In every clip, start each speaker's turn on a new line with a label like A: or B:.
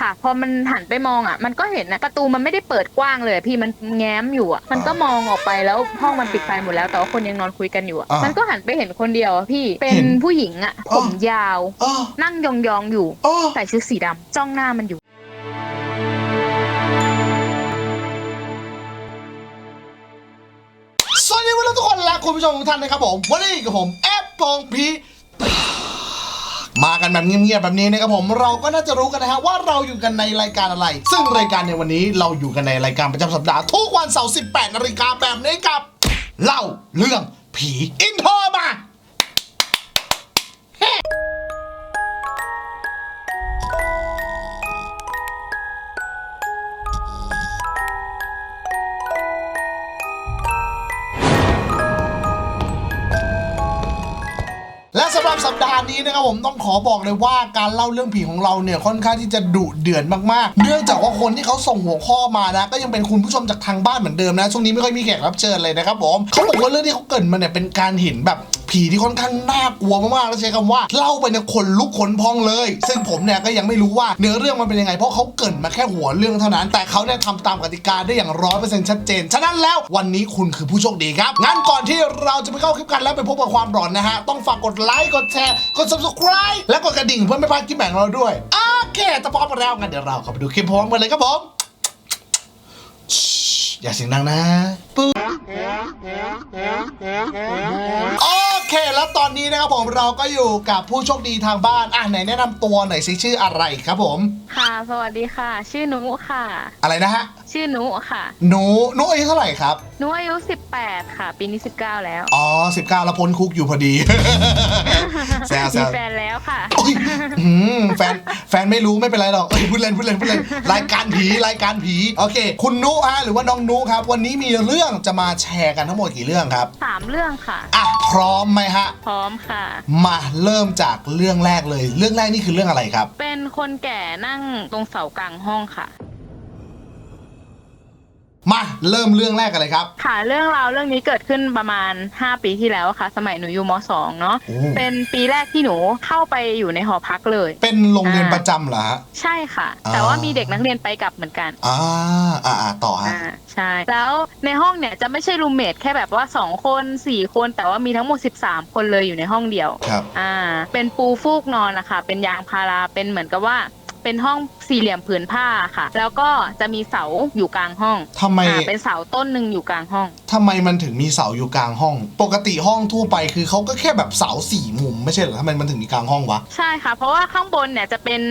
A: ค่ะ พอมันหันไปมองอะ มันก็เห็นนะประตูมันไม่ได้เปิดกว้างเลย พี่มันแง้มอยู่อะ มันก็มองออกไปแล้วห้องมันปิดไฟหมดแล้ว แต่ว่าคนยังนอนคุยกันอยู่อะ
B: อ่ามั
A: มันก็หันไปเห็นคนเดียวอะพี่ เป็
B: เห็
A: น
B: น
A: ผู้หญิงอะ
B: อ๋
A: ผ
B: อ
A: มยาว
B: อ๋อ
A: นั่งยองๆอยู่
B: อ๋อ
A: ใส่ชุดสีดำจ้องหน้ามันอยู่
B: สวัสดีทุกคนและคุณผู้ชมทุกท่านนะครับผม วันนี้กับผมแอปปองพี มากันแบบเงียบๆแบบนี้นะครับผมเราก็น่าจะรู้กันนะฮะว่าเราอยู่กันในรายการอะไร ซึ่งรายการในวันนี้เราอยู่กันในรายการประจำสัปดาห์ทุกวันเสาร์ 18นาฬิกาแบบนี้กับเล่าเรื่องผีอินโทรมา สัปดาห์นี้นะครับผมต้องขอบอกเลยว่าการเล่าเรื่องผีของเราเนี่ยค่อนข้างที่จะดุเดือดมากๆ เนื่องจากว่าคนที่เขาส่งหัวข้อมานะ ก็ยังเป็นคุณผู้ชมจากทางบ้านเหมือนเดิมนะช่วงนี้ไม่ค่อยมีแขกรับเชิญเลยนะครับผมเขาบอกว่าเรื่องที่เขาเกิดมาเนี่ยเป็นการเห็นแบบ ผีที่ค่อนข้างน่ากลัวมากๆแล้วใช้คำว่าเล่าไปเนี่ยขนลุกขนพองเลย ซึ่งผมเนี่ยก็ยังไม่รู้ว่าเนื้อเรื่องมันเป็นยังไงเพราะเขาเกิดมาแค่หัวเรื่องเท่านั้น แต่เขาเนี่ยทำตามกติกาได้อย่างร้อยเปอร์เซ็นต์ชัดเจน ฉะนั้นแล้ววันนี้คุณคือผู้โชคดีครับงั้นก่อนที่เราจะไปเข้าคลิปกันแล้วไปพบกับความหลอนนะฮะต้องฝากกดไลค์กดแชร์กด subscribe และกดกระดิ่งเพื่อไม่พลาดคลิปแบ่งเราด้วยโอเคถ้าพร้อมแล้วงั้นเดี๋ยวเราเข้าไปดูคลิปพร้อมกันเลยครับผมอย่าเสียงดังนะปึ๊บ เค แล้วตอนนี้นะครับผมเราก็อยู่กับผู้โชคดีทางบ้านอะไหนแนะนำตัวหน่อยสิชื่ออะไรครับผม
A: ค่ะ สวัสดีค่ะ ชื่อนุค่ะ
B: อะไรนะฮะ
A: ชื่อนุค่ะ
B: หนูหนูอายุเท่าไหร่ครับ
A: นุอายุ 18 ค่ะ ปีนี้ 19 แล้ว
B: อ๋อ 19 แล้วพ้นคุกอยู่พอดี แซวแซ
A: มี
B: ว
A: แฟนแล้วค่ะ
B: โอ้ย อืมแฟนแฟนไม่รู้ไม่เป็นไรหรอกเอ้ยพูดเล่นพูดเล่นพูดเล่นรายการผีรายการผีโอเค คุณนุฮะหรือว่าน้องนุครับ วันนี้มีเรื่องจะมาแชร์กันทั้งหมดกี่เรื่องครับ
A: สามเรื่องค่ะ
B: อะพร้อมไหมฮะ
A: พร้อมค่ะ
B: มาเริ่มจากเรื่องแรกเลย เรื่องแรกนี่คือเรื่องอะไรครับ
A: เป็นคนแก่นั่งตรงเสากลางห้องค่ะ
B: มาเริ่มเรื่องแรกกันเลยครับ
A: ค่ะเรื่องราวเรื่องนี้เกิดขึ้นประมาณ 5 ปีที่แล้วค่ะ สมัยหนูอยู่ม .2 เนาะ
B: โอ้
A: เป็นปีแรกที่หนูเข้าไปอยู่ในหอพักเลย
B: เป็นโรงเรียนประจำเหรอฮะ
A: ใช่ค่ะ
B: อ่า
A: แต่ว่ามีเด็กนักเรียนไปกลับเหมือนกัน
B: อ่าอ่าอ่าต่อฮะ
A: อ่าใช่ แล้วในห้องเนี่ยจะไม่ใช่รูมเมทแค่แบบว่า 2 คน 4 คน แต่ว่ามีทั้งหมด 13 คนเลยอยู่ในห้องเดียว
B: ครับ
A: อ่า เป็นปูฟูกนอนนะคะ เป็นยางพารา เป็นเหมือนกับว่า เป็นห้อง สี่เหลี่ยมผืนผ้าค่ะ แล้วก็จะมีเสาอยู่กลางห้อง
B: ทำไม
A: อ่าเป็นเสาต้นหนึ่งอยู่กลางห้อง
B: ทำไมมันถึงมีเสาอยู่กลางห้อง ปกติห้องทั่วไปคือเขาก็แค่แบบเสาสี่มุมไม่ใช่เหรอทำไมมันถึงมีกลางห้องวะ
A: ใช่ค่ะ เพราะว่าข้างบนเนี่ยจะเป็น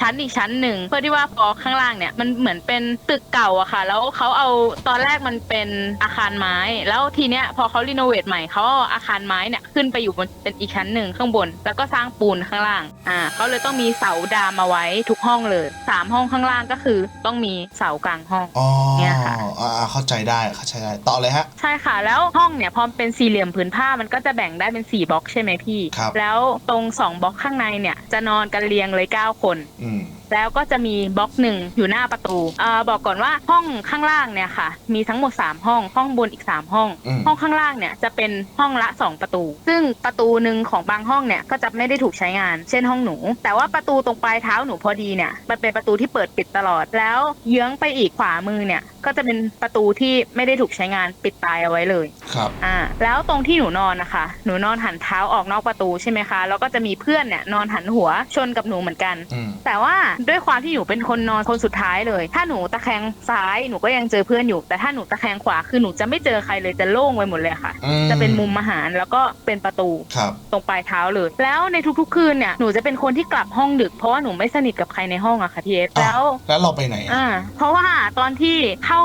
A: ชั้นอีกชั้นหนึ่ง เพื่อที่ว่าพอข้างล่างเนี่ยมันเหมือนเป็นตึกเก่าอะค่ะ แล้วเขาเอาตอนแรกมันเป็นอาคารไม้ แล้วทีเนี้ยพอเขารีโนเวทใหม่เขาเอาอาคารไม้เนี่ยขึ้นไปอยู่บนเป็นอีกชั้นหนึ่งข้างบน แล้วก็สร้างปูนข้างล่าง อ่าเขาเลยต้องมีเสาดามมาไว้ทุกห้องเลยสามห้องข้างล่างก็คือต้องมีเสากลางห้อง
B: อ๋อ
A: เนี่ยค่ะ
B: อ่าเข้าใจได้เข้าใจได้ต่อเลยฮะ
A: ใช่ค่ะ แล้วห้องเนี่ยพอเป็นสี่เหลี่ยมผืนผ้ามันก็จะแบ่งได้เป็นสี่บล็อกใช่ไหมพี่
B: ครับ
A: แล้วตรงสองบล็อกข้างในเนี่ยจะนอนกันเรียงเลยเก้าคน
B: อืม
A: แล้วก็จะมีบล็อกหนึ่งอยู่หน้าประตูเอ่อบอกก่อนว่าห้องข้างล่างเนี่ยค่ะ มีทั้งหมด 3 ห้อง ห้องบนอีก 3 ห้อง
B: อืม
A: ห้องข้างล่างเนี่ยจะเป็นห้องละ 2 ประตู ซึ่งประตูหนึ่งของบางห้องเนี่ยก็จะไม่ได้ถูกใช้งาน เช่นห้องหนู แต่ว่าประตูตรงปลายเท้าหนูพอดีเนี่ยมันเป็นประตูที่เปิดปิดตลอด แล้วเยื้องไปอีกขวามือเนี่ยก็จะเป็นประตูที่ไม่ได้ถูกใช้งานปิดตายเอาไว้เลย
B: ครับ
A: อ่าแล้วตรงที่หนูนอนนะคะ หนูนอนหันเท้าออกนอกประตูใช่ไหมคะ แล้วก็จะมีเพื่อนเนี่ยนอนหันหัวชนกับหนูเหมือนกัน
B: อืม
A: แต่ว่าด้วยความที่หนูเป็นคนนอนคนสุดท้ายเลย ถ้าหนูตะแคงซ้ายหนูก็ยังเจอเพื่อนอยู่ แต่ถ้าหนูตะแคงขวาคือหนูจะไม่เจอใครเลยจะโล่งไปหมดเลยค่ะ
B: อืม
A: จะเป็นมุมอาหารแล้วก็เป็นประตู
B: ครับ
A: ตรงปลายเท้าเลย แล้วในทุกๆ คืนเนี่ยหนูจะเป็นคนที่กลับห้องดึกเพราะว่าหนูไม่สนิทกับใครในห้องอะค่ะพี่เอส
B: อะ
A: แล้ว
B: แล้วเราไปไหนอะ
A: อ่า เพราะว่าตอนที่เข้า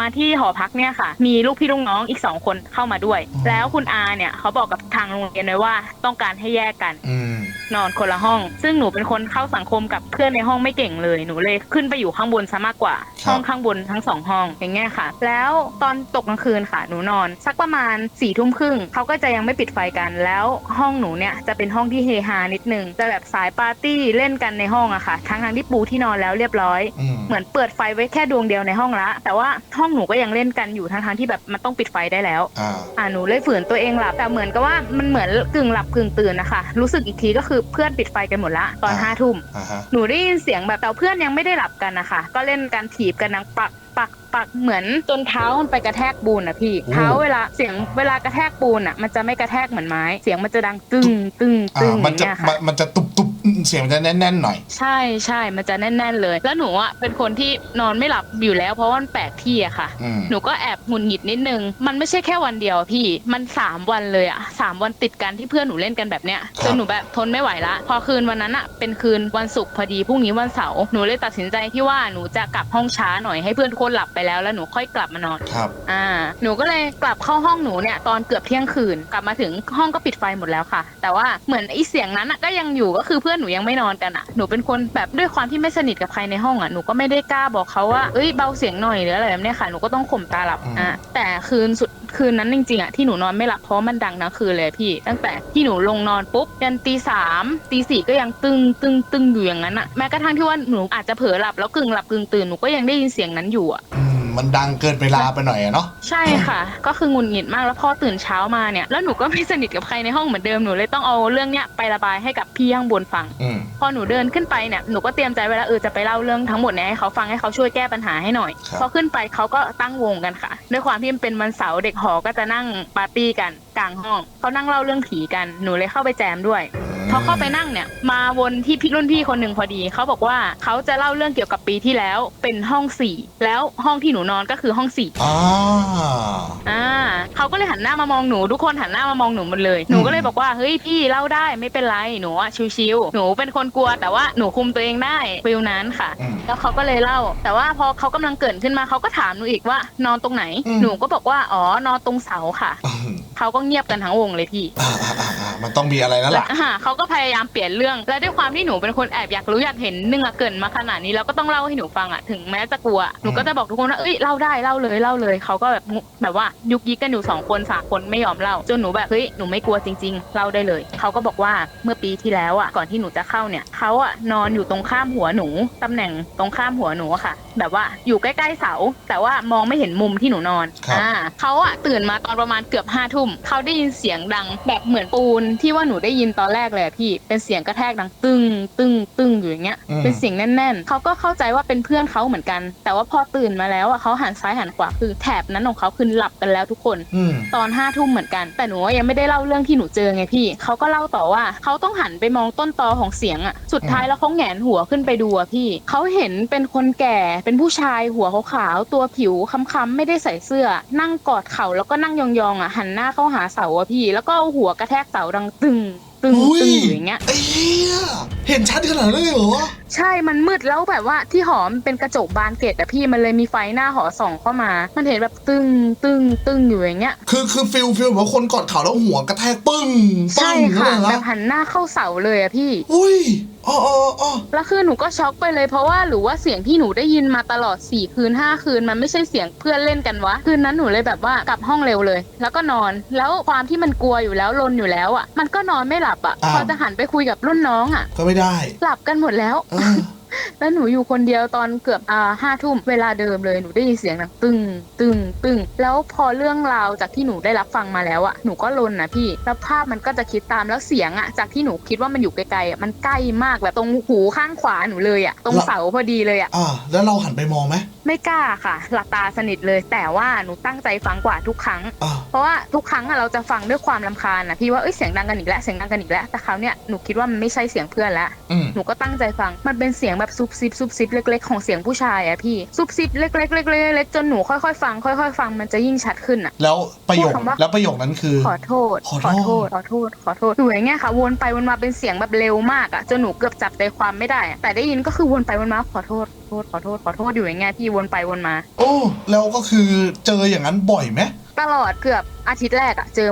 A: มาที่หอพักเนี่ยค่ะ มีลูกพี่ลูกน้องอีกสองคนเข้ามาด้วยแล้วคุณอาเนี่ยเขาบอกกับทางโรงเรียนไว้ว่าต้องการให้แยกกัน
B: อืม
A: นอนคนละห้อง ซึ่งหนูเป็นคนเข้าสังคมกับเพื่อนในห้องไม่เก่งเลยหนูเลยขึ้นไปอยู่ข้างบนซะมากกว่า
B: ครับ
A: ห้องข้างบนทั้งสองห้องอย่างเงี้ยค่ะ แล้วตอนตกกลางคืนค่ะ หนูนอน สักประมาณสี่ทุ่มครึ่งเขาก็จะยังไม่ปิดไฟกัน แล้วห้องหนูเนี่ยจะเป็นห้องที่เฮฮานิดนึงจะแบบสายปาร์ตี้เล่นกันในห้องอะค่ะทั้งทางๆที่ปูที่นอนแล้วเรียบร้อย
B: อืม
A: เหมือนเปิดไฟไว้แค่ดวงเดียวในห้องละ แต่ว่าห้องหนูก็ยังเล่นกันอยู่ทั้งๆที่แบบมันต้องปิดไฟได้แล้ว
B: ออ่า
A: อ่าหนูเลยฝืนตัวเองหลับแต่เหมือนกับว่ามันเหมือนกึ่งหลับกึ่งตื่นนะคะรู้สึกอีกทีก็คือเพื่อนปิดไฟกันหมดละตอน
B: อ่า
A: ห้าทุ่ม
B: อ่าฮะ
A: หนูได้ยินเสียงแบบแต่เพื่อนยังไม่ได้หลับกันนะคะก็เล่นกันถีบกันนังปักปักปักเหมือนจนเท้ามันไปกระแทกปูนอะพี่เท้าเวลาเสียงเวลากระแทกปูนอะมันจะไม่กระแทกเหมือนไม้ เสียงมันจะดังตึ้งตึ้งตึ้
B: อ่าง
A: อ
B: มัน
A: ย่าง
B: จะ
A: เงี้ย
B: มั
A: ค่ะ
B: นมันจะตุบตุบ เสียงมันจะแน่นๆหน่อย
A: ใช่ใช่มันจะแน่น ๆ เลย แล้วหนูอะเป็นคนที่นอนไม่หลับอยู่แล้ว เพราะว่ามันแปลกที่อะค่ะ
B: อืม
A: หนูก็แอบหงุดหงิดนิดนึง มันไม่ใช่แค่วันเดียวพี่มันสามวันเลยอะสามวันติดกันที่เพื่อนหนูเล่นกันแบบเนี้ย
B: ครับ
A: จนหนูแบบทนไม่ไหวละ พอคืนวันนั้นอะเป็นคืนวันศุกร์พอดีพรุ่งนี้วันเสาร์หนูเลยตัดสินใจที่ว่าหนูจะกลับห้องช้าหน่อยให้เพื่อนทุกคนหลับไปแล้วแล้วหนูค่อยกลับมานอน
B: ครับ
A: อ่าหนูก็เลยกลับเข้าห้องหนูเนี่ยตอนเกือบเที่ยงคืนกลับมาถึงห้องก็ปิดไฟหมดแล้วค่ะ แต่ว่าเหมือนไอ้เสียงนั้นอะก็ยังอยู่ก็คือเพื่อนหนูยังไม่นอนกันอะหนูเป็นคนแบบด้วยความที่ไม่สนิทกับใครในห้องอะหนูก็ไม่ได้กล้าบอกเขาว่าเอ้ยเบาเสียงหน่อยหรืออะไรแบบเนี้ยค่ะหนูก็ต้องข่มตาหลับ
B: อืม
A: อะแต่คืนสุดคืนนั้นจริงๆอะที่หนูนอนไม่หลับเพราะมันดังทั้งคืนเลยพี่ ตั้งแต่ที่หนูลงนอนปุ๊บยันตีสามตีสี่ก็ยังตึงตึงตึงอยู่อย่างนั้นอะแม้กระทั่งที่ว่าหนูอาจจะเผลอหลับแล้วกึ่งหลับกึ่งตื่นหนูก็ยังได้ยินเสียงนั้นอยู่อะ
B: อื มมันดังเกินเวลาไปหน่อยอะเนาะ
A: ใช่ค่ะ ก็คือหงุดหงิดมากแล้วพอตื่นเช้ามาเนี่ยแล้วหนูก็ไม่สนิทกับใครในห้องเหมือนเดิมหนูเลยต้องเอาเรื่องเนี้ยไประบายให้กับพี่ข้างบนฟัง
B: อืม
A: พอหนูเดินขึ้นไปเนี่ยหนูก็เตรียมใจไว้แล้วเออจะไปเล่าเรื่องทั้งหมดเนี้ยให้เขาฟังให้เขาช่วยแก้ปัญหาให้หน่อย
B: ครับ
A: พอขึ้นไปเขาก็ตั้งวงกันค่ะ ด้วยความที่มันเป็นวันเสาร์เด็กหอก็จะนั่งปาร์ตี้กันกลางห้องเขานั่งเล่าเรื่องผีกันหนูเลยเข้าไปแจมด้วย พอเข้าไปนั่งเนี่ย มาวนที่พี่รุ่นพี่คนหนึ่งพอดีเขาบอกว่าเขาจะเล่าเรื่องเกี่ยวกับปีที่แล้วเป็นห้องสี่แล้วห้องที่หนูนอนก็คือห้องสี่
B: อ่า
A: อ่าเขาก็เลยหันหน้ามามองหนูทุกคนหันหน้ามามองหนูหมดเลยหนูก็เลยบอกว่าเฮ้ยพี่เล่าได้ไม่เป็นไรหนูอะชิวๆหนูเป็นคนกลัวแต่ว่าหนูคุมตัวเองได้ฟิลนั้นค่ะ
B: อืม
A: แล้วเขาก็เลยเล่า แต่ว่าพอเขากำลังเกริดขึ้นมาเขาก็ถามหนูอีกว่านอนตรงไหน
B: อืม
A: หนูก็บอกว่าอ๋อนอนตรงเสาค่ะ
B: อืม
A: เขาก็เงียบกันทั้งวงเลยพี่
B: อ่าอ่าอ่าอ่ามันต้องมีอะไรแล้ว
A: แล้ว
B: ล่ะ
A: อ่าเขาก็พยายามเปลี่ยนเรื่อง และด้วยความที่หนูเป็นคนแอบอยากรู้อยากเห็นนึ่งอะเกินมาขนาดนี้แล้วก็ต้องเล่าให้หนูฟังอะถึงแม้จะกลัวหนูก็จะบอกทุกคนว่าเอ้ยเล่าได้เล่าเลยเล่าเลยเขาก็แบบแบบว่ายุกยิกกันอยู่สองคนสามคนไม่ยอมเล่าจนหนูแบบเฮ้ยหนูไม่กลัวจริง ๆเล่าได้เลยเขาก็บอกว่าเมื่อปีที่แล้วอะก่อนที่หนูจะเข้าเนี่ยเขาอะนอนอยู่ตรงข้ามหัวหนูตำแหน่งตรงข้ามหัวหนูค่ะแบบว่าอยู่ใกล้ๆเสา แต่ว่ามองไม่เห็นมุมที่หนูนอน
B: ครับ
A: อ่าเขาอะตื่นมาตอนประมาณเกือบห้าทุ่มเขาได้ยินเสียงดัง แบบเหมือนปูนที่ว่าหนูได้ยินตอนแรกเลยอะพี่เป็นเสียงกระแทกดังตึ้งตึ้งตึ้งอยู่อย่างเงี้ย
B: อืม
A: เป็นเสียงแน่น ๆเขาก็เข้าใจว่าเป็นเพื่อนเขาเหมือนกัน แต่ว่าพอตื่นมาแล้วอะเขาหันซ้ายหันขวาคือแถบนั้นของเขาคือหลับกันแล้วทุกคน
B: อืม
A: ตอนห้าทุ่มเหมือนกัน แต่หนูยังไม่ได้เล่าเรื่องที่หนูเจอไงพี่ เขาก็เล่าต่อว่าเขาต้องหันไปมองต้นตอของเสียงอะสุดท้ายแล้วเขาแหงนหัวขึ้นไปดูอะพี่ เขาเห็นเป็นคนแก่เป็นผู้ชายหัวขาวๆตัวผิวค้ำๆไม่ได้ใส่เสื้อ นั่งกอดเข่าแล้วก็นั่งยองๆอะหันหน้าเข้าหาเสาอะพี่ แล้วก็เอาหัวกระแทกเสาดังตึงตึง
B: อุ้ย
A: ตึงอยู่อย่างเงี้ย
B: ไอ้เหี้ยเห็นชัดขนาดนั้นเลยเหรอ
A: ใช่ มันมืดแล้วแบบว่าที่หอมนเป็นกระจกบานเกตแต่พี่มันเลยมีไฟหน้าหอส่องเข้ามา มันเห็นแบบตึงตึงตึงอยู่อย่างเงี้ย
B: คือคือฟิลฟิลแบบว่าคนกอดเข่าแล้วหัวกระแทกปึ้งปึ้
A: ใช่
B: งอย่าง
A: ค่ะ
B: นั้นเลย
A: แบ
B: นะ
A: บหันหน้าเข้าเสาเลยอะพี่
B: อุ้ย อ๋ออ๋ออ๋อ
A: แล้วคือหนูก็ช็อกไปเลยเพราะว่าหรือว่าเสียงที่หนูได้ยินมาตลอด4ี่คืน5คืนมันไม่ใช่เสียงเพื่อนเล่นกันวะคืนนั้นหนูเลยแบบว่ากลับห้องเร็วเลย แล้วก็นอนแล้วความที่มันกลัวอยู่แล้วลนอยู่แล้วอะ มันก็นอนไม่หลับอะพอจะหันไปคุยกับรุ่นน้องอะ
B: ก็ไม่ได้
A: หลับกันหมดแล้ว
B: เออ
A: แล้วหนูอยู่คนเดียวตอนเกือบอ่าห้าทุ่มเวลาเดิมเลยหนูได้ยินเสียงดังตึงตึงตึงแล้วพอเรื่องราวจากที่หนูได้รับฟังมาแล้วอะหนูก็ลนนะพี่แล้วภาพมันก็จะคิดตามแล้วเสียงอะจากที่หนูคิดว่ามันอยู่ไกลๆอะมันใกล้มากแบบตรงหูข้างขวาหนูเลยอะตรงเสาพอดีเลยอะ
B: อ่าแล้วเราหันไปมองไหม
A: ไม่กล้าค่ะ หลับตาสนิทเลย แต่ว่าหนูตั้งใจฟังกว่าทุกครั้ง
B: อ่า
A: เพราะว่าทุกครั้งอะเราจะฟังด้วยความลำคาญนะพี่ว่าเอ้ยเสียงดังกันอีกแล้วเสียงดังกันอีกแล้วแต่คราวเนี้ยหนูคิดว่ามันไม่ใช่เสียงเพื่อนแล้ว
B: อืม
A: หนูก็ตั้งใจฟังมันเป็นเสียงแบบซุบซิบซุบซิบเล็ก ๆ ของเสียงผู้ชายอะพี่ซุบซิบเล็กๆเล็กๆเล็กๆจนหนูค่อยๆฟังค่อยๆ ฟังมันจะยิ่งชัดขึ้นอะ
B: แล้วประโยค
A: พูดคำว่า
B: แล้วประโยคนั้นคือ
A: ขอโทษ
B: ขอโทษ
A: ขอโทษ ขอโทษอยู่อย่างเงี้ยค่ะ วนไปวนมาเป็นเสียงแบบเร็วมากอะจนหนูเกือบจับใจความไม่ได้อะแต่ได้ยินก็คือวนไปวนมาขอโทษขอโทษขอโทษขอโทษอยู่อย่างเงี้ยพี่วนไปวนมา
B: โอ้แล้วก็คือเจออย่างนั้นบ่อยไหม
A: ตลอดเกือบอาทิตย์แรกอะเจอ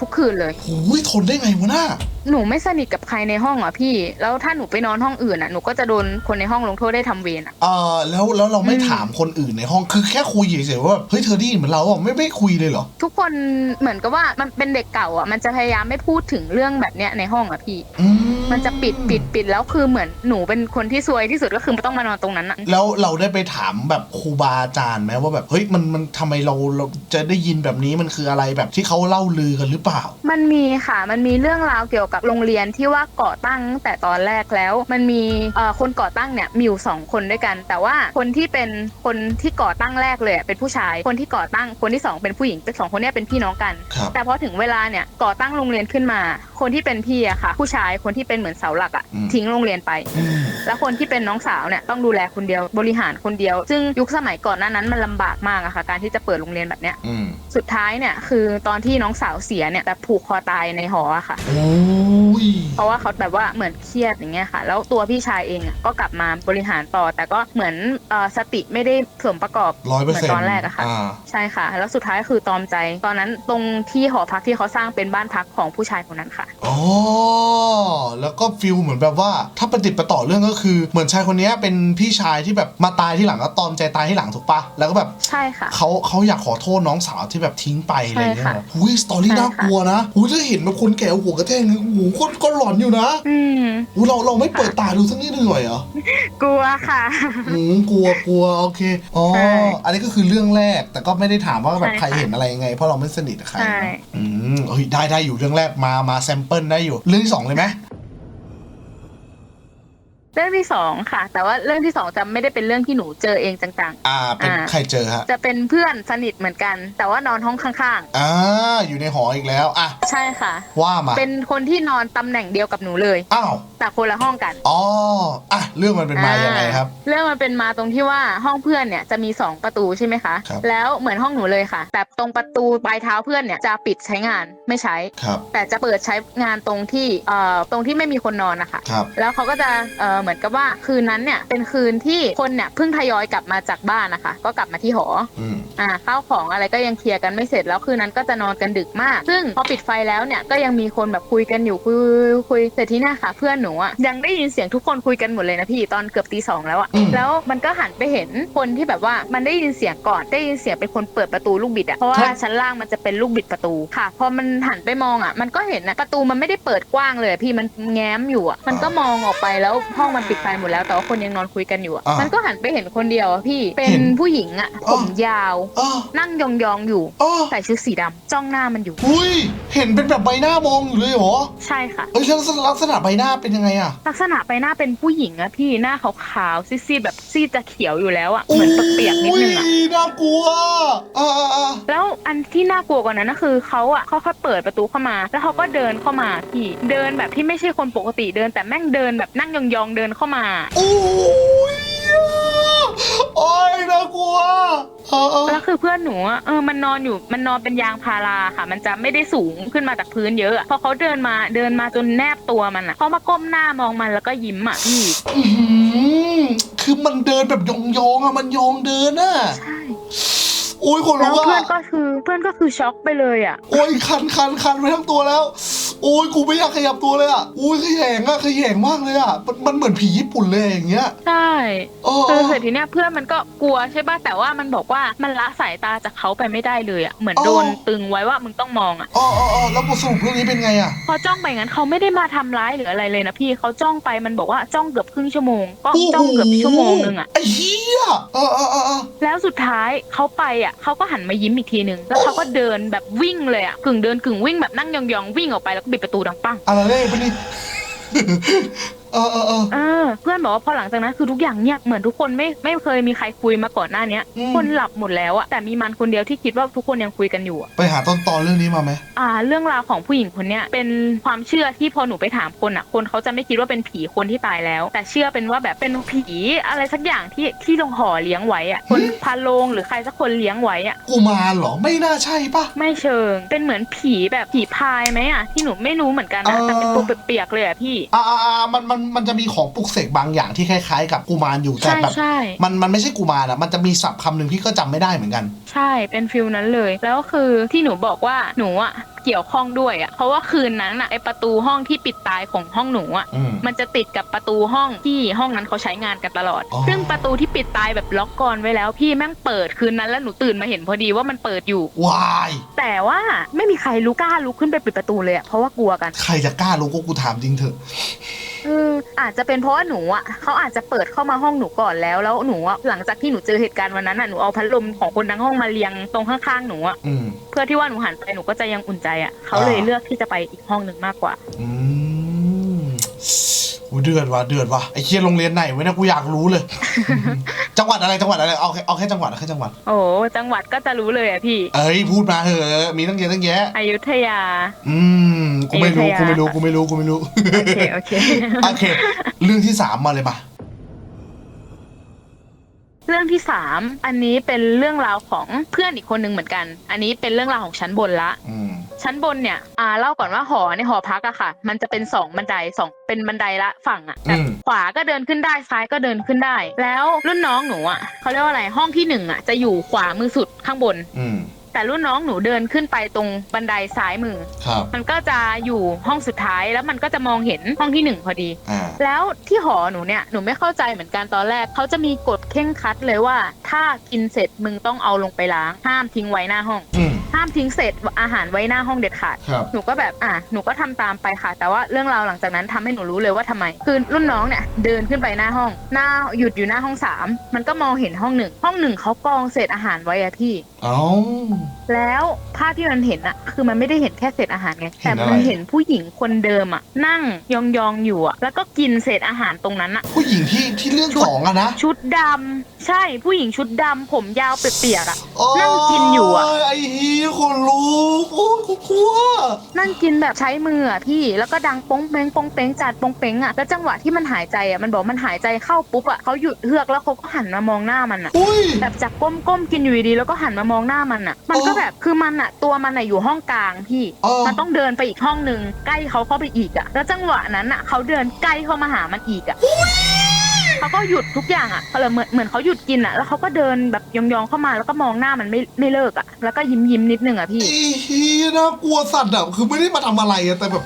A: ทุกคืนเลย
B: หูยทนได้ไงวะน่า
A: หนูไม่สนิทกับใครในห้องอะพี่ แล้วถ้าหนูไปนอนห้องอื่นอะหนูก็จะโดนคนในห้องลงโทษได้ทำเวรอะ
B: เอ่อแล้วแล้วเราไม่
A: อืม
B: ถามคนอื่นในห้องคือแค่คุยเฉยๆว่าแบบเฮ้ยเธอได้ยินเหมือนเราอะไม่ไม่คุยเลยเหรอ
A: ทุกคนเหมือนกับว่ามันเป็นเด็กเก่าอะมันจะพยายามไม่พูดถึงเรื่องแบบเนี้ยในห้องอะพี่
B: อืม
A: มันจะปิดปิดปิดแล้วคือเหมือนหนูเป็นคนที่ซวยที่สุดก็คือต้องมานอนตรงนั้นอะ
B: แล้วเราได้ไปถามแบบครูบาอาจารย์ไหมว่าแบบเฮ้ยมันมันทำไมเราเราจะได้ยินแบบนี้มันคืออะไรแบบที่เขาเล่าลือกันหรือเปล่า
A: มันมีค่ะมันมีเรื่องราวเกี่ยวกับโรงเรียนที่ว่าก่อตั้งตั้งแต่ตอนแรกแล้วมันมีเอ่อคนก่อตั้งเนี่ยมีอยู่สองคนด้วยกัน แต่ว่าคนที่เป็นคนที่ก่อตั้งแรกเลยอะเป็นผู้ชาย คนที่ก่อตั้งคนที่สองเป็นผู้หญิงเป็นสองคนเนี้เป็นพี่น้องกัน
B: ครับ
A: แต่พอถึงเวลาเนี่ยก่อตั้งโรงเรียนขึ้นมา คนที่เป็นพี่อะค่ะ ผู้ชายคนที่เป็นเหมือนเสาหลักอะ
B: อืม
A: ทิ้งโรงเรียนไป
B: อืม
A: แล้วคนที่เป็นน้องสาวเนี่ยต้องดูแลคนเดียวบริหารคนเดียว ซึ่งยุคสมัยก่อนหน้านั้นมันลำบากมากอะค่ะ การที่จะเปิดโรงเรียนแบบเนี้ย
B: อืม
A: สุดท้ายเนี่ยคือตอนที่น้องสาวเสียเนี่ยแบบผูกคอตายในหออะค่ะ
B: โอ้ย
A: เพราะว่าเขาแบบว่าเหมือนเครียดอย่างเงี้ยค่ะ แล้วตัวพี่ชายเองอะก็กลับมาบริหารต่อ แต่ก็เหมือนเอ่อสติไม่ได้สมประกอบ
B: ร้อย
A: เห
B: เปอร์
A: มือ
B: เซ็น
A: น
B: ต์
A: ตอนแรกอะค่ะ
B: อ่า
A: ใช่ค่ะ แล้วสุดท้ายคือตอมใจ ตอนนั้นตรงที่หอพักที่เขาสร้างเป็นบ้านพักของผู้ชายคนนั้นค่ะ
B: อ๋อแล้วก็ฟิลเหมือนแบบว่า ถ้าประติดประต่อเรื่องก็คือ เหมือนชายคนนี้เป็นพี่ชายที่แบบมาตายที่หลังก็ตอมใจตายที่หลังถูกปะแล้วก็แบบ
A: ใช่ค่ะ
B: เขาเขาอยากขอโทษน้องสาวที่แบบทิ้งไปอะไรอย่างเงี้ย
A: ใช่ค่ะ
B: เหรอหุยสตอรี่
A: ใช่ค่ะ
B: น่ากลัวนะหุยถ้าเห็นแบบคนแก่หัวกระแทกนี่หูก็ก็หลอนอยู่นะ
A: อืม
B: หุยเราเราไม่เปิดตาดูสักนิดหน่อยเหรอ
A: กลัวค่ะ
B: อืมกลัวกลัวโอเคอ๋อ
A: ใช่
B: อันนี้ก็คือเรื่องแรกแต่ก็ไม่ได้ถามว่าแบบ
A: ใช่
B: ใคร
A: ค่ะ
B: เห็นอะไรยังไง เพราะเราไม่สนิทกับใคร
A: ใช่
B: เนอะอืมเฮ้ยได้ได้อยู่เรื่องแรกมามาแซมเปิลได้อยู่ เรื่องที่สองเลยไหม
A: เรื่องที่สองค่ะ แต่ว่าเรื่องที่สองจะไม่ได้เป็นเรื่องที่หนูเจอเองจัง
B: อ่า เป็น
A: อ่า
B: ใครเจอฮะ
A: ๆ จะเป็นเพื่อนสนิทเหมือนกัน แต่ว่านอนห้องข้าง
B: อ่าอยู่ในหออีกแล้วอะ
A: ๆ ใช่ค่ะ
B: ว่ามา
A: เป็นคนที่นอนตำแหน่งเดียวกับหนูเลย
B: อ้าว
A: แต่คนละห้องกัน
B: อ๋ออะเรื่องมันเป็นมายังไงครับ
A: เรื่องมันเป็นมาตรงที่ว่าห้องเพื่อนเนี่ยจะมี2ประตูใช่ไหมคะ
B: ครับ
A: แล้วเหมือนห้องหนูเลยค่ะ แต่ตรงประตูปลายเท้าเพื่อนเนี่ยจะปิดใช้งานไม่ใช้
B: ครับ
A: แต่จะเปิดใช้งานตรงที่เอ่อตรงที่ไม่มีคนนอนนะคะ
B: ครับ
A: แล้วเขาก็จะเอ่อเหมือนกับว่าคืนนั้นเนี่ยเป็นคืนที่คนเนี่ยเพิ่งทยอยกลับมาจากบ้านนะคะ ก็กลับมาที่หอ
B: อืม
A: อ่าข้าวของอะไรก็ยังเคลียร์กันไม่เสร็จแล้วคืนนั้นก็จะนอนกันดึกมาก ซึ่งพอปิดไฟแล้วเนี่ยก็ยังมีคนแบบคุยกันอยู่คุยคุยแต่ที่หน้าค่ะเพื่อนหนูอะยังได้ยินเสียงทุกคนคุยกันหมดเลยนะพี่ตอนเกือบตีสองแล้วอะ
B: อืม
A: แล้วมันก็หันไปเห็นคนที่แบบว่ามันได้ยินเสียงก่อนได้ยินเสียงเป็นคนเปิดประตูลูกบิดอะเพราะว่าชั้นล่างมันจะเป็นลูกบิดประตูค่ะ พอมันหันไปมองอะมันก็เห็นนะประตูมันไม่ได้เปิดกว้างเลยอะพี่มันแง้มอยู่อะมันก็มองออกไปแล้วห้องมันปิดไฟหมดแล้วแต่ว่าคนยังนอนคุยกันอยู่อะ
B: อ่ามั
A: มันก็หันไปเห็นคนเดียวอะพี่เป็
B: เห็
A: น
B: น
A: ผู้หญิงอะผมยาว
B: อ๋อ
A: นั่งยองๆอยู่
B: อ๋อ
A: ใส่ชุดสีดำจ้องหน้ามันอยู่
B: อุ้ย เห็นเป็นแบบใบหน้ามองอยู่เลยเหรอ
A: ใช่ค่ะ
B: เอ้ยแล้วลักษณะใบหน้าเป็นยังไงอะ
A: ลักษณะใบหน้าเป็นผู้หญิงอะพี่หน้าขาวๆซีดๆแบบซีดจะเขียวอยู่แล้วอะเหมือนเปียกๆนิดนึงอะ
B: อุ้ยน่ากลัวอ่าอ่าอ่า
A: แล้วอันที่น่ากลัวกว่านั้นก็คือเขาอะเขาค่อยๆเปิดประตูเข้ามา แล้วเขาก็เดินเข้ามาพี่เดินแบบที่ไม่ใช่คนปกติเดิน แต่แม่งเดินแบบนั่งยองๆเดินเข้ามา
B: โอ้ยโอ้ยน่ากลัวเออเออ
A: แล้วคือเพื่อนหนูอะเออมันนอนอยู่มันนอนเป็นยางพาราค่ะ มันจะไม่ได้สูงขึ้นมาจากพื้นเยอะอะพอเขาเดินมาเดินมาจนแนบตัวมันอะเขามาก้มหน้ามองมันแล้วก็ยิ้มอะพี่
B: อื้อหือคือมันเดินแบบยองๆอะมันยองเดินอะ
A: ใช่
B: โอ้ยคน
A: แล้ว
B: รู้
A: เพื่อ
B: ว่าน
A: ก็คือเพื่อนก็คือช็อกไปเลยอะ
B: โอ้ยคันคันคันไปทั้งตัวแล้ว โอ้ยกูไม่อยากขยับตัวเลยอะโอ้ยขยงอะขยงมากเลยอะมันมันเหมือนผีญี่ปุ่นเลยอย่างเงี้ย
A: ใช่
B: เออ
A: เออเสร็จทีเนี้ยเพื่อนมันก็กลัวใช่ป่ะแต่ว่ามันบอกว่ามันละสายตาจากเขาไปไม่ได้เลยอะเหมือนโดนตึงไว้ว่ามึงต้องมองอะ
B: อ๋ออ๋ออ๋อแล้วบทสรุปเรื่องนี้เป็นไงอะ
A: พอจ้องไปงั้นเขาไม่ได้มาทำร้ายหรืออะไรเลยนะพี่เขาจ้องไปมันบอกว่าจ้องเกือบครึ่งชั่วโมง ก็
B: โอ้โห
A: จ้องเกือบชั่วโมงนึงอะ
B: ไอ้เหี้ยเออเออเออเออ
A: แล้วสุดท้ายเขาไปอะเขาก็หันมายิ้มอีกทีนึงแล้วเขาก็เดินแบบวิ่งเลยอะกึ่งเดินกึ่งวิ่งแบบนั่งยองๆวิ่งออกไปแล้วก็ปิดประตูดังปัง
B: อะไรเนี่ยปะนี่ เออเออเออ
A: เออเพื่อนบอกว่าพอหลังจากนั้นคือทุกอย่างเงียบเหมือนทุกคนไม่ไม่เคยมีใครคุยมาก่อนหน้าเนี้ย
B: อืม
A: คนหลับหมดแล้วอะแต่มีมันคนเดียวที่คิดว่าทุกคนยังคุยกันอยู่อะ
B: ไปหาต้นตอเรื่องนี้มาไหม
A: อ่า เรื่องราวของผู้หญิงคนเนี้ยเป็นความเชื่อที่พอหนูไปถามคนอะคนเขาจะไม่คิดว่าเป็นผีคนที่ตายแล้ว แต่เชื่อเป็นว่าแบบเป็นผีอะไรสักอย่างที่ที่โรงห่อเลี้ยงไว้อะคนพาโลงหรือใครสักคนเลี้ยงไว้อะ
B: กูมารเหรอไม่น่าใช่ปะ
A: ไม่เชิง เป็นเหมือนผีแบบผีพายไหมอะที่หนูไม่รู้เหมือนกันนะ
B: เออ
A: แต่เป็นตัวเปียกๆเลยอะพี่
B: อ่าอ่าอ่ามันมันมันจะมีของปลุกเสกบางอย่างที่คล้ายๆ กับกุมารอยู่แต่
A: ใช่
B: แบบ
A: ใช่
B: มันมันไม่ใช่กุมารอะมันจะมีศัพท์คำหนึ่งพี่ก็จำไม่ได้เหมือนกัน
A: ใช่เป็นฟิลนั้นเลย แล้วคือที่หนูบอกว่าหนูอะ เกี่ยวข้องด้วยอะเพราะว่าคืนนั้นอะไอประตูห้องที่ปิดตายของห้องหนูอะ
B: อืม
A: มันจะติดกับประตูห้องที่ห้องนั้นเขาใช้งานกันตลอด
B: อ๋อ
A: ซึ่งประตูที่ปิดตายแบบล็อกกรอนไว้แล้วพี่แม่งเปิดคืนนั้นแล้วหนูตื่นมาเห็นพอดีว่ามันเปิดอยู่
B: วาย
A: แต่ว่าไม่มีใครลุกกล้าลุกขึ้นไปปิดประตูเลยอะเพราะว่ากลัวกัน
B: ใครจะกล้ารู้ก็กูถามจริงเถอะ
A: เอออาจจะเป็นเพราะว่าหนูอะเขาอาจจะเปิดเข้ามาห้องหนูก่อนแล้วแล้วหนูอะหลังจากที่หนูเจอเหตุการณ์วันนั้นอะหนูเอาพัดลมของคนทั้งห้องมาเรียงตรงข้างๆหนูอะ
B: อืม
A: เพื่อที่ว่าหนูหันไปหนูก็จะยังอุ่นใจอะเขาเลย
B: อ่า
A: เลือกที่จะไปอีกห้องหนึ่งมากกว่า
B: อืมโอ้ยเดือดว่ะเดือดว่ะไอ้เคียโรงเรียนไหนวะเนี่ยกูอยากรู้เลย จังหวัดอะไรจังหวัดอะไรเอาแค่เอาแค่จังหวัดเอาแค่จังหวัด
A: โอ้จังหวัดก็จะรู้เลยอะพี่
B: เอ้ยพูดมาเหอะมีตั้งเยอะตั้งแยะ
A: อยุธยา
B: อืมกูไม่รู้
A: อยุธยา
B: กูไม่รู้กูไม่รู้กูไม่รู้
A: โอเคโอเค
B: โอเค เรื่องที่สามมาเลยปะ
A: เรื่องที่สามอันนี้เป็นเรื่องราวของเพื่อนอีกคนหนึ่งเหมือนกัน อันนี้เป็นเรื่องราวของชั้นบนละ
B: อืม
A: ชั้นบนเนี่ยอ่าเล่าก่อนว่าหอในหอพักอะค่ะ มันจะเป็นสองบันไดสองเป็นบันไดละฝั่งอะแบบ
B: อืม
A: ขวาก็เดินขึ้นได้ซ้ายก็เดินขึ้นได้ แล้วรุ่นน้องหนูอะเขาเรียกว่าอะไรห้องที่หนึ่งอะจะอยู่ขวามือสุดข้างบน
B: อืม
A: แต่รุ่นน้องหนูเดินขึ้นไปตรงบันไดซ้ายมือ
B: ครับ
A: มันก็จะอยู่ห้องสุดท้ายแล้วมันก็จะมองเห็นห้องที่หนึ่งพอดี
B: อ่า
A: แล้วที่หอหนูเนี่ยหนูไม่เข้าใจเหมือนกันตอนแรกเขาจะมีกฎเข่งครัดเลยว่า ถ้ากินเสร็จมึงต้องเอาลงไปล้างห้ามทิ้งไว้หน้าห้อง
B: อืม
A: ห้ามทิ้งเศษอาหารไว้หน้าห้องเด็ดขาด
B: ครับ
A: หนูก็แบบอะหนูก็ทำตามไปค่ะ แต่ว่าเรื่องราวหลังจากนั้นทำให้หนูรู้เลยว่าทำไม คือรุ่นน้องเนี่ยเดินขึ้นไปหน้าห้อง หน้าหยุดอยู่หน้าห้องสามมันก็มองเห็นห้องหนึ่งห้องหนึ่งเขากองเศษอาหารไว้อะพี่
B: เอ้า
A: แล้วภาพที่มันเห็นอะคือมันไม่ได้เห็นแค่เศษอาหารไง
B: เห็
A: แต่
B: นอะไร
A: มันเห็นผู้หญิงคนเดิมอะนั่งยองๆอยู่อะแล้วก็กินเศษอาหารตรงนั้นอะ
B: ผู้หญิงที่ที่เรื่องสองอะนะ
A: ชุดดำใช่ผู้หญิงชุดดำผมยาวเปียกๆอะนั่งกินอยู่อะ
B: โไอ้เฮียคนรู้โอ้ยกูกลัว
A: นั่งกินแบบใช้มืออะพี่แล้วก็ดังป้งเป้งป้งเป้งจัดป้งเป้งอะแล้วจังหวะที่มันหายใจอะมันบอกมันหายใจเข้าปุ๊บอะเขาหยุดเฮือกแล้วเขาก็หันมามองหน้ามันอะ
B: อุ้ย
A: แบบจากก้มๆกินอยู่ดีๆแล้วก็หันมามองหน้ามันอะมันก็แบบคือมันอะตัวมันอะอยู่ห้องกลางพี่
B: เออ
A: มันต้องเดินไปอีกห้องหนึ่งใกล้เขาเข้าไปอีกอะแล้วจังหวะนั้นอะเขาเดินใกล้เข้ามาหามันอีกอะเขาก็หยุดทุกอย่างอะเขาเลยเหมือนเหมือนเขาหยุดกินอะแล้วเขาก็เดินแบบยองๆเข้ามาแล้วก็มองหน้ามันไม่ไม่เลิกอะแล้วก็ยิ้มยิ้มๆนิดนึงอะพี่
B: ไอ้เฮียน่ากลัวสัตว์อะคือไม่ได้มาทำอะไรอะแต่แบบ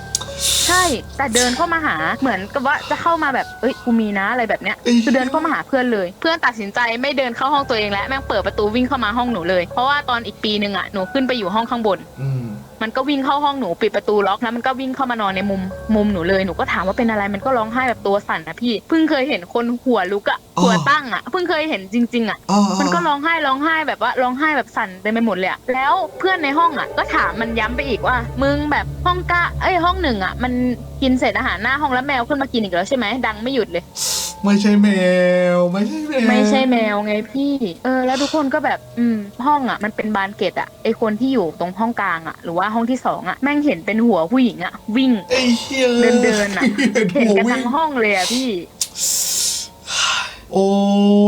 A: ใช่แต่เดินเข้ามาหาเหมือนกับว่าจะเข้ามาแบบเอ้ยกูมีนะอะไรแบบเนี้ย
B: เอ้ย
A: คือเดินเข้ามาหาเพื่อนเลย เพื่อนตัดสินใจไม่เดินเข้าห้องตัวเองแล้วแม่งเปิดประตูวิ่งเข้ามาห้องหนูเลย เพราะว่าตอนอีกปีหนึ่งอะหนูขึ้นไปอยู่ห้องข้างบน
B: อืม
A: มันก็วิ่งเข้าห้องหนูปิดประตูล็อกแล้วมันก็วิ่งเข้ามานอนในมุมมุมหนูเลยหนูก็ถามว่าเป็นอะไรมันก็ร้องไห้แบบตัวสั่นนะพี่เพิ่งเคยเห็นคนหัวลุกอะ
B: อ๋อ
A: หัวตั้งอะเพิ่งเคยเห็นจริง ๆอะ
B: เออเออ
A: มันก็ร้องไห้ร้องไห้แบบว่าร้องไห้แบบสั่นเต็มไปหมดเลยอะแล้วเพื่อนในห้องอะก็ถามมันย้ำไปอีกว่า มึงแบบห้องกะเอ้ยห้องหนึ่งอะมันกินเศษอาหารหน้าห้องแล้วแมวขึ้นมากินอีกแล้วใช่ไหมดังไม่หยุดเลย
B: ไม่ใช่แมว ไม่ใช่แมว
A: ไม่ใช่แมวไงพี่ เออ แล้วทุกคนก็แบบ อืม ห้องอะ มันเป็นบานเกตอะ ไอคนที่อยู่ตรงห้องกลางอะ หรือว่าห้องที่สองอะ แม่งเห็นเป็นหัวผู้หญิงอะ วิ่ง
B: ไอ้เฮีย
A: เดินเดินๆอะ
B: เห็น
A: เห็น
B: หัว
A: กัน
B: วิ่
A: ทั้
B: ง
A: งห้องเลยอะพี่
B: โอ้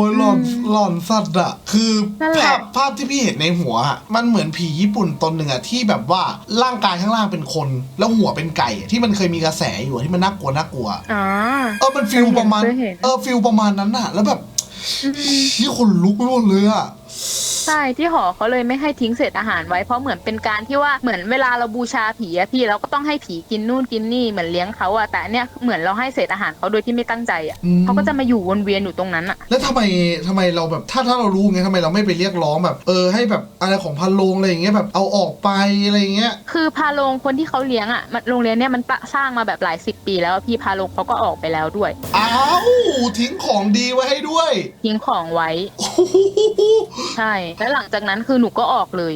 B: ยหลอน
A: อืม
B: หลอนสัตว์อะคือ
A: นั่นแหละ
B: ภาพภาพที่พี่เห็นในหัวอะมันเหมือนผีญี่ปุ่นตนหนึ่งอะที่แบบว่าร่างกายข้างล่างเป็นคน แล้วหัวเป็นไก่อะที่มันเคยมีกระแสอยู่อะที่มันน่ากลัวน่ากลัว
A: อ๋อ
B: เออมันฟิลประมาณ
A: เคยเห็น
B: เออฟิลประมาณนั้นอะแล้วแบบ
A: อืม
B: ที่คนลุกไปหมดเลยอะ
A: ใช่ที่หอเขาเลยไม่ให้ทิ้งเศษอาหารไว้เพราะเหมือนเป็นการที่ว่าเหมือนเวลาเราบูชาผีอะพี่เราก็ต้องให้ผีกินนู่นกินนี่เหมือนเลี้ยงเขาอะแต่อันเนี่ยเหมือนเราให้เศษอาหารเขาโดยที่ไม่ตั้งใจอะ
B: อืม
A: เขาก็จะมาอยู่วนเวียนอยู่ตรงนั้นอะ
B: แล้วทำไมทำไมเราแบบถ้าถ้าเรารู้ไงทำไมเราไม่ไปเรียกร้องแบบเออให้แบบอะไรของพันโลงอะไรอย่างเงี้ยแบบเอาออกไปอะไรอย่างเงี้ย
A: คือพาโรงคนที่เขาเลี้ยงอะมันโรงเรียนเนี่ยมันสร้างมาแบบหลายสิบปีแล้วอะพี่พาโรงเขาก็ออกไปแล้วด้วย
B: อ้าวทิ้งของดีไว้ให้ด้วย
A: ทิ้งของไว้
B: โอ้โห
A: ใช่แล้วหลังจากนั้นคือหนูก็ออกเลย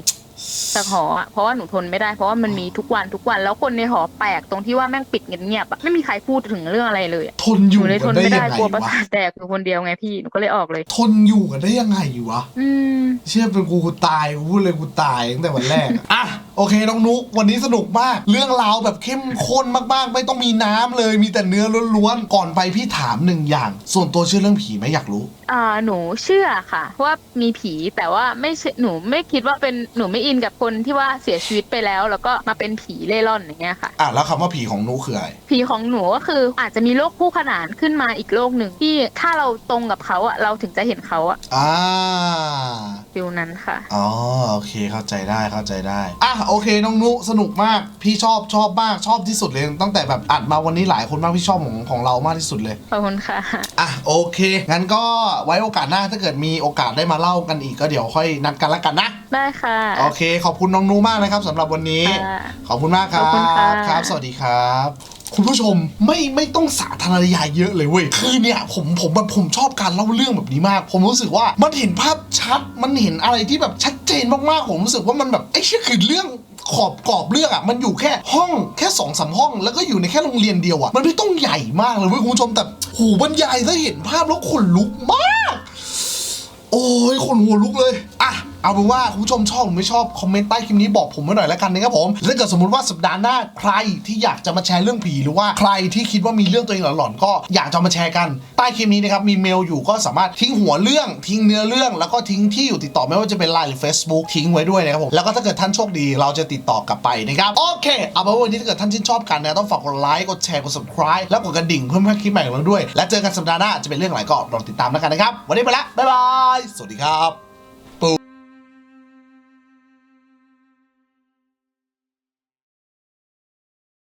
A: จากหออะเพราะว่าหนูทนไม่ได้เพราะว่ามันมีทุกวันทุกวัน แล้วคนในหอแปลกตรงที่ว่าแม่งปิดเงียบๆอะไม่มีใครพูดถึงเรื่องอะไรเลยอะ
B: ทนอ
A: หนู
B: ยู่
A: เลยท
B: กัน
A: น
B: ได้
A: ไม่ได้
B: ยังไง
A: กลัวประ
B: วะ
A: สาทแตกอยู่คนเดียวไงพี่หนูก็เลยออกเลย
B: ทนอยู่กันได้ยังไงวะ
A: อืม
B: เชื่อเป็นกูกูตายกูพูดเลยกูตายตั้งแต่วันแรกอะอะ โอเคน้องนุกวันนี้สนุกมาก เรื่องราวแบบเข้มข้นมากๆ ไม่ต้องมีน้ำเลยมีแต่เนื้อล้วนๆก่อนไปพี่ถามหนึ่งอย่าง ส่วนตัวเชื่อเรื่องผีไหมอยากรู้
A: อ่าหนูเชื่อค่ะ ว่ามีผีแต่ว่าไม่ใช่หนูไม่คิดว่าเป็นหนูไม่อินกับคนที่ว่าเสียชีวิตไปแล้ว แล้วก็มาเป็นผีเล่ร่อนอย่างเงี้ยค่ะ
B: อะแล้วคำว่าผีของนุกคืออะไร
A: ผีของหนูก็คืออาจจะมีโลกคู่ขนานขึ้นมาอีกโลกหนึ่งที่ถ้าเราตรงกับเขาอะเราถึงจะเห็นเขาอะ
B: อ่า
A: ฟิลนั้นค่ะ
B: อ๋อโอเคเข้าใจได้เข้าใจได้อะโอเคน้องนุสนุกมากพี่ชอบชอบมากชอบที่สุดเลย ตั้งแต่แบบอัดมาวันนี้หลายคนมากพี่ชอบของของเรามากที่สุดเลย
A: ขอบคุณค่ะ
B: อะโอเค งั้นก็ไว้โอกาสหน้าถ้าเกิดมีโอกาสได้มาเล่ากันอีกก็เดี๋ยวค่อยนัดกันละกันนะ
A: ได้ค่ะ
B: โอเค ขอบคุณน้องนูมากนะครับสำหรับวันนี้
A: ค่ะ
B: ขอบคุณมากครับ
A: ขอบคุณค่ะ
B: ครับ สวัสดีครับ คุณผู้ชมไม่ไม่ต้องสาธารณยายเยอะเลยเว้ยคือเนี่ยผมผมแบบผมชอบการเล่าเรื่องแบบนี้มาก ผมรู้สึกว่ามันเห็นภาพชัดมันเห็นอะไรที่แบบชัดเจนมากๆผมรู้สึกว่ามันแบบไอ้เชี่ยคือเรื่องขอบกรอบเรื่องอะมันอยู่แค่ห้องแค่สองสามห้อง แล้วก็อยู่ในแค่โรงเรียนเดียวอะมันไม่ต้องใหญ่มากเลยเว้ยคุณผู้ชมแต่โหบรรยายถ้าเห็นภาพแล้วขนลุกมาก โอ้ยคนหัวลุกเลย เอาเป็นว่าคุณผู้ชมชอบหรือไม่ชอบคอมเมนต์ใต้คลิปนี้บอกผมไว้หน่อยแล้วกันนะครับผมแล้วถ้าเกิดสมมติว่าสัปดาห์หน้าใครที่อยากจะมาแชร์เรื่องผีหรือว่าใครที่คิดว่ามีเรื่องตัวเองหลอนๆก็อยากจะมาแชร์กันใต้คลิปนี้นะครับมีเมลอยู่ก็สามารถทิ้งหัวเรื่องทิ้งเนื้อเรื่อง แล้วก็ทิ้งที่อยู่ติดต่อไม่ว่าจะเป็นไลน์หรือ Facebook ทิ้งไว้ด้วยนะครับผมแล้วก็ถ้าเกิดท่านโชคดีเราจะติดต่อกลับไปนะครับโอเคเอาเป็นว่าวันนี้ถ้าเกิดท่านชื่นชอบกันนะต้องฝากกดไลค์กดแชร์กด subscribe แล้วกดกระดิ่งเพื่อไม่ให้คลิปใหม่ของเราด้วย และเจอกันสัปดาห์หน้าจะเป็นเรื่องอะไรก็รอติดตามแล้วกันนะครับวันนี้ไปละบ๊ายบายสวัสดีครับ